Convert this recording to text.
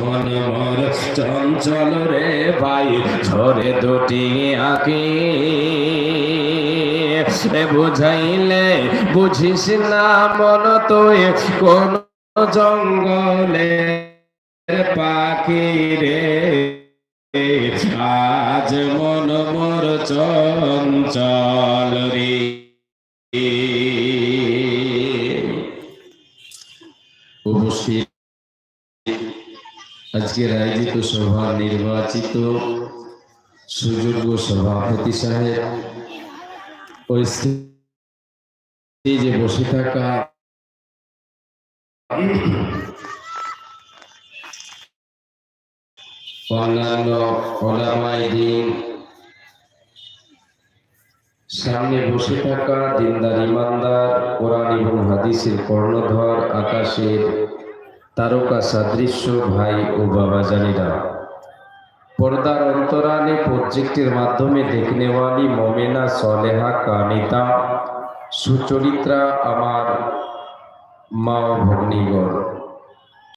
মন মোর চঞ্চল রে ভাই ঝরে দুটি আঁকি বুঝাইলে বুঝিস না মন তুই কোন জঙ্গলে পাখি রে আজ মন মোর চঞ্চল রে। উপস্থিত। আজকের আয়োজিত সভা নির্বাচিত সুযোগ্য সভাপতি সাহেব। যে বসে থাকা অন্যান্য ওলামাই দিন সামনে বসে থাকা দিনদার ইমানদার, কোরআন এবং হাদিসের কর্ণধর, আকাশের তারকা সাদৃশ্য ভাই ও বাবা জানিরা পর্দার অন্তরালে প্রজেক্টের মাধ্যমে দেখনেওয়ালি, মমেনা, সলেহা, কানিতা, সুচরিত্রা, আমার মা ও ভগ্নীগণ।